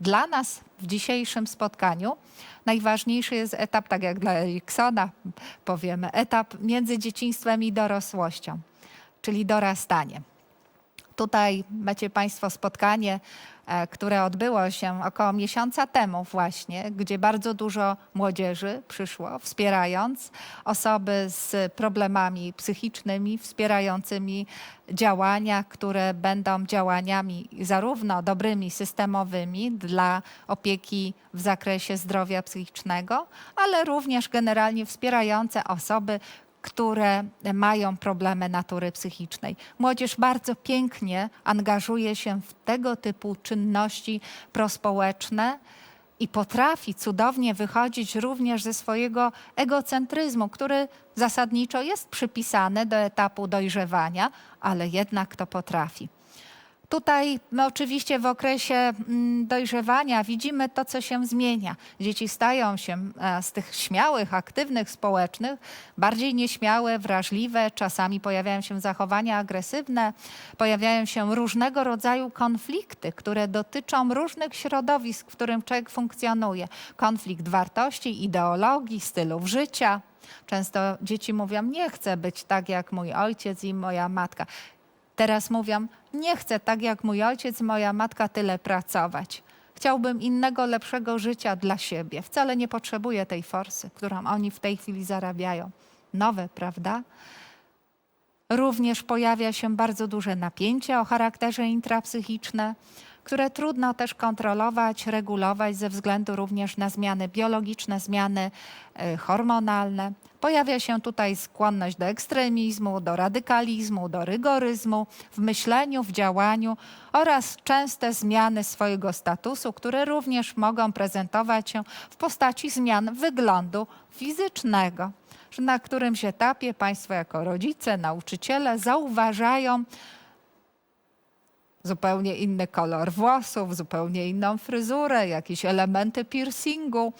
dla nas w dzisiejszym spotkaniu najważniejszy jest etap, tak jak dla Eriksona powiemy, etap między dzieciństwem i dorosłością, czyli dorastanie. Tutaj macie Państwo spotkanie, e, które odbyło się około miesiąca temu właśnie, gdzie bardzo dużo młodzieży przyszło, wspierając osoby z problemami psychicznymi, wspierającymi działania, które będą działaniami zarówno dobrymi, systemowymi dla opieki w zakresie zdrowia psychicznego, ale również generalnie wspierające osoby, które mają problemy natury psychicznej. Młodzież bardzo pięknie angażuje się w tego typu czynności prospołeczne i potrafi cudownie wychodzić również ze swojego egocentryzmu, który zasadniczo jest przypisany do etapu dojrzewania, ale jednak to potrafi. Tutaj my oczywiście w okresie mm, dojrzewania widzimy to, co się zmienia. Dzieci stają się e, z tych śmiałych, aktywnych, społecznych bardziej nieśmiałe, wrażliwe. Czasami pojawiają się zachowania agresywne, pojawiają się różnego rodzaju konflikty, które dotyczą różnych środowisk, w którym człowiek funkcjonuje. Konflikt wartości, ideologii, stylów życia. Często dzieci mówią: Nie chcę być tak jak mój ojciec i moja matka. Teraz mówią, nie chcę tak jak mój ojciec, moja matka tyle pracować. Chciałbym innego, lepszego życia dla siebie. Wcale nie potrzebuję tej forsy, którą oni w tej chwili zarabiają. Nowe, prawda? Również pojawia się bardzo duże napięcie o charakterze intrapsychiczne, które trudno też kontrolować, regulować ze względu również na zmiany biologiczne, zmiany e, hormonalne. Pojawia się tutaj skłonność do ekstremizmu, do radykalizmu, do rygoryzmu w myśleniu, w działaniu oraz częste zmiany swojego statusu, które również mogą prezentować się w postaci zmian wyglądu fizycznego na którymś etapie Państwo jako rodzice, nauczyciele zauważają zupełnie inny kolor włosów, zupełnie inną fryzurę, jakieś elementy piercingu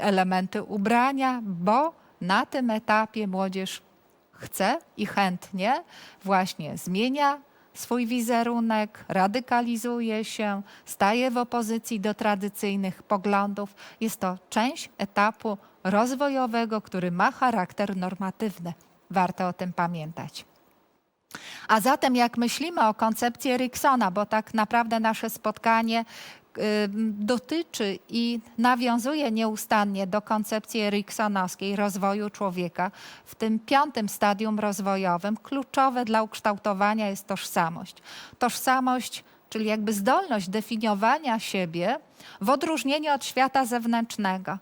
elementy ubrania, bo na tym etapie młodzież chce i chętnie właśnie zmienia swój wizerunek, radykalizuje się, staje w opozycji do tradycyjnych poglądów. Jest to część etapu rozwojowego, który ma charakter normatywny. Warto o tym pamiętać. A zatem, jak myślimy o koncepcji Eriksona, bo tak naprawdę nasze spotkanie dotyczy i nawiązuje nieustannie do koncepcji eriksonowskiej rozwoju człowieka, w tym piątym stadium rozwojowym kluczowe dla ukształtowania jest tożsamość. Tożsamość, czyli jakby zdolność definiowania siebie w odróżnieniu od świata zewnętrznego,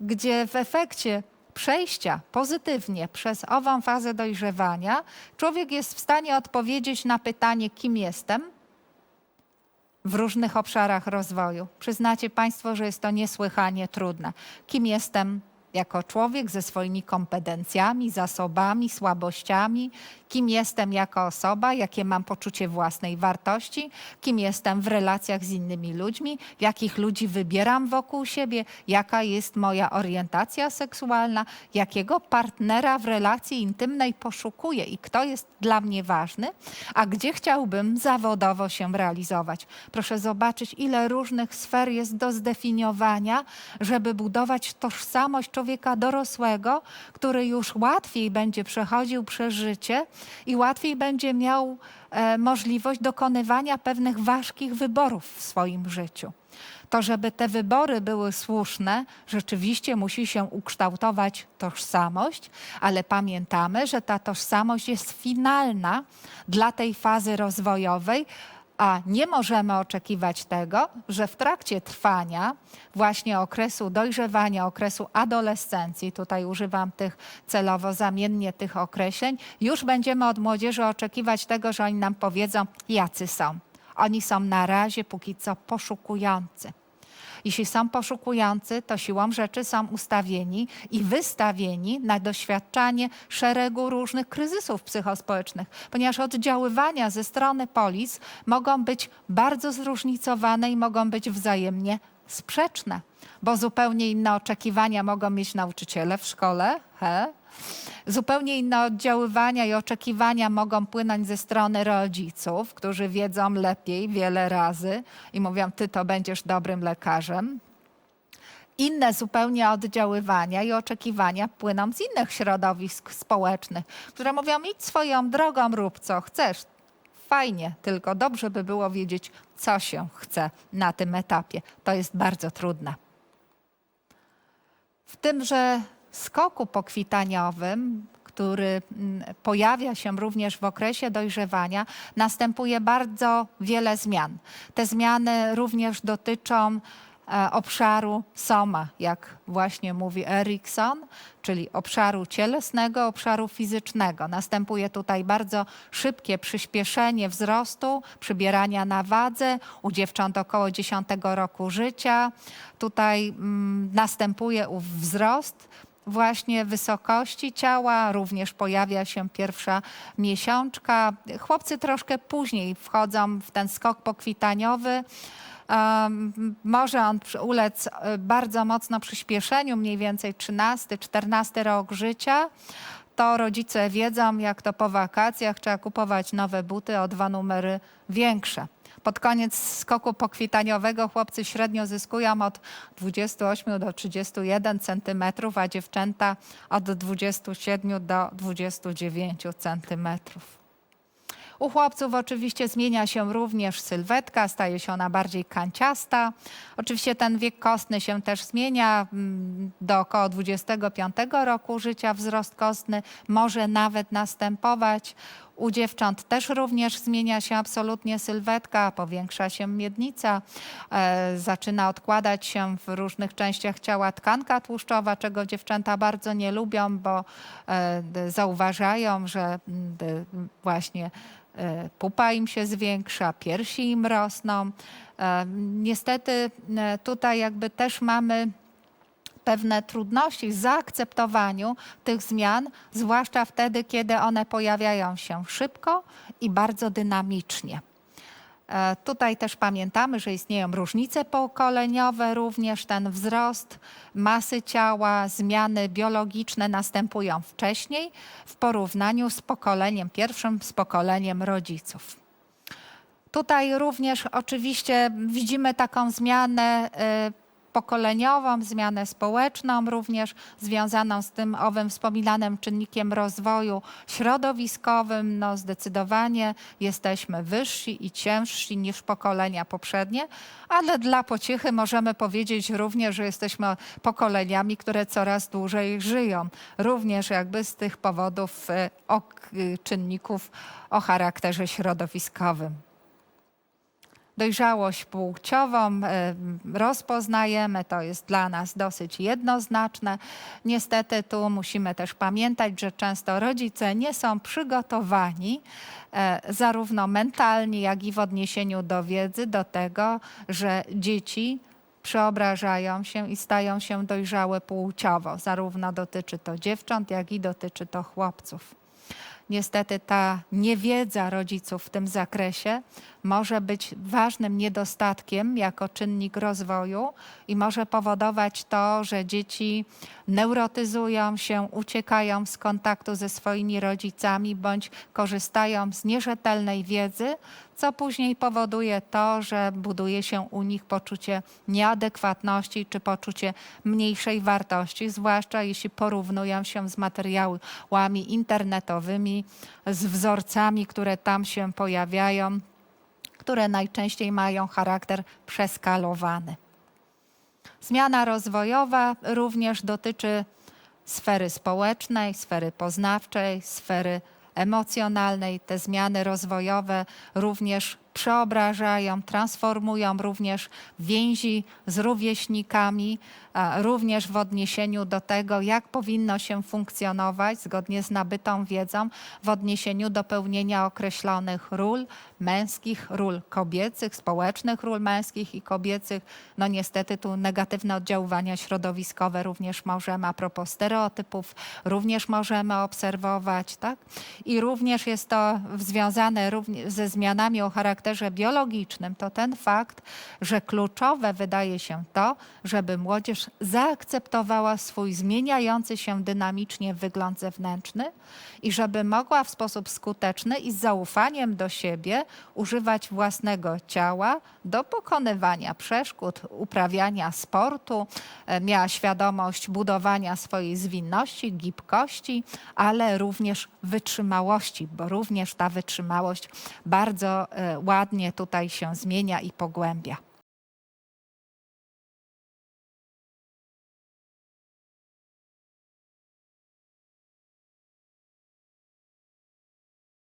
gdzie w efekcie przejścia pozytywnie przez ową fazę dojrzewania, człowiek jest w stanie odpowiedzieć na pytanie, kim jestem w różnych obszarach rozwoju. Przyznacie Państwo, że jest to niesłychanie trudne. Kim jestem jako człowiek ze swoimi kompetencjami, zasobami, słabościami, kim jestem jako osoba, jakie mam poczucie własnej wartości, kim jestem w relacjach z innymi ludźmi, jakich ludzi wybieram wokół siebie, jaka jest moja orientacja seksualna, jakiego partnera w relacji intymnej poszukuję i kto jest dla mnie ważny, a gdzie chciałbym zawodowo się realizować. Proszę zobaczyć, ile różnych sfer jest do zdefiniowania, żeby budować tożsamość człowieka dorosłego, który już łatwiej będzie przechodził przez życie i łatwiej będzie miał e, możliwość dokonywania pewnych ważkich wyborów w swoim życiu. To, żeby te wybory były słuszne, rzeczywiście musi się ukształtować tożsamość, ale pamiętamy, że ta tożsamość jest finalna dla tej fazy rozwojowej, a nie możemy oczekiwać tego, że w trakcie trwania właśnie okresu dojrzewania, okresu adolescencji, tutaj używam tych celowo zamiennie tych określeń, już będziemy od młodzieży oczekiwać tego, że oni nam powiedzą, jacy są. Oni są na razie póki co poszukujący. Jeśli są poszukujący, to siłą rzeczy są ustawieni i wystawieni na doświadczanie szeregu różnych kryzysów psychospołecznych, ponieważ oddziaływania ze strony polis mogą być bardzo zróżnicowane i mogą być wzajemnie sprzeczne, bo zupełnie inne oczekiwania mogą mieć nauczyciele w szkole, he? Zupełnie inne oddziaływania i oczekiwania mogą płynąć ze strony rodziców, którzy wiedzą lepiej wiele razy i mówią: Ty to będziesz dobrym lekarzem. Inne zupełnie oddziaływania i oczekiwania płyną z innych środowisk społecznych, które mówią: idź swoją drogą, rób co chcesz. Fajnie, tylko dobrze by było wiedzieć, co się chce na tym etapie. To jest bardzo trudne. W tymże skoku pokwitaniowym, który mm, pojawia się również w okresie dojrzewania, następuje bardzo wiele zmian. Te zmiany również dotyczą e, obszaru soma, jak właśnie mówi Erikson, czyli obszaru cielesnego, obszaru fizycznego. Następuje tutaj bardzo szybkie przyspieszenie wzrostu, przybierania na wadze u dziewcząt około 10 roku życia. Tutaj mm, następuje wzrost właśnie wysokości ciała, również pojawia się pierwsza miesiączka. Chłopcy troszkę później wchodzą w ten skok pokwitaniowy. Um, może on ulec e, bardzo mocno przyspieszeniu, mniej więcej 13-14 rok życia. To rodzice wiedzą, jak to po wakacjach trzeba kupować nowe buty o dwa numery większe. Pod koniec skoku pokwitaniowego chłopcy średnio zyskują od 28 do 31 centymetrów, a dziewczęta od 27 do 29 centymetrów. U chłopców oczywiście zmienia się również sylwetka, staje się ona bardziej kanciasta. Oczywiście ten wiek kostny się też zmienia. Do około 25 roku życia wzrost kostny może nawet następować. U dziewcząt też również zmienia się absolutnie sylwetka, powiększa się miednica, e, zaczyna odkładać się w różnych częściach ciała tkanka tłuszczowa, czego dziewczęta bardzo nie lubią, bo e, zauważają, że d- właśnie e, pupa im się zwiększa, piersi im rosną. E, Niestety e, tutaj jakby też mamy pewne trudności w zaakceptowaniu tych zmian, zwłaszcza wtedy, kiedy one pojawiają się szybko i bardzo dynamicznie. E, Tutaj też pamiętamy, że istnieją różnice pokoleniowe, również ten wzrost masy ciała, zmiany biologiczne następują wcześniej w porównaniu z pokoleniem pierwszym, z pokoleniem rodziców. Tutaj również oczywiście widzimy taką zmianę y, pokoleniową, zmianę społeczną, również związaną z tym owym wspominanym czynnikiem rozwoju środowiskowym. No zdecydowanie jesteśmy wyżsi i ciężsi niż pokolenia poprzednie, ale dla pociechy możemy powiedzieć również, że jesteśmy pokoleniami, które coraz dłużej żyją. Również jakby z tych powodów y, y, czynników o charakterze środowiskowym dojrzałość płciową e, rozpoznajemy, to jest dla nas dosyć jednoznaczne. Niestety tu musimy też pamiętać, że często rodzice nie są przygotowani e, zarówno mentalnie, jak i w odniesieniu do wiedzy do tego, że dzieci przeobrażają się i stają się dojrzałe płciowo. Zarówno dotyczy to dziewcząt, jak i dotyczy to chłopców. Niestety ta niewiedza rodziców w tym zakresie może być ważnym niedostatkiem jako czynnik rozwoju i może powodować to, że dzieci neurotyzują się, uciekają z kontaktu ze swoimi rodzicami bądź korzystają z nierzetelnej wiedzy, co później powoduje to, że buduje się u nich poczucie nieadekwatności czy poczucie mniejszej wartości, zwłaszcza jeśli porównują się z materiałami internetowymi, z wzorcami, które tam się pojawiają, które najczęściej mają charakter przeskalowany. Zmiana rozwojowa również dotyczy sfery społecznej, sfery poznawczej, sfery emocjonalnej. Te zmiany rozwojowe również przeobrażają, transformują również więzi z rówieśnikami, a również w odniesieniu do tego, jak powinno się funkcjonować zgodnie z nabytą wiedzą w odniesieniu do pełnienia określonych ról męskich, ról kobiecych, społecznych ról męskich i kobiecych. No niestety tu negatywne oddziaływania środowiskowe również możemy, a propos stereotypów, również możemy obserwować, tak? I również jest to związane ze zmianami o charakterze charakterze biologicznym, to ten fakt, że kluczowe wydaje się to, żeby młodzież zaakceptowała swój zmieniający się dynamicznie wygląd zewnętrzny i żeby mogła w sposób skuteczny i z zaufaniem do siebie używać własnego ciała do pokonywania przeszkód, uprawiania sportu, e, miała świadomość budowania swojej zwinności, gibkości, ale również wytrzymałości, bo również ta wytrzymałość bardzo e, ładnie tutaj się zmienia i pogłębia.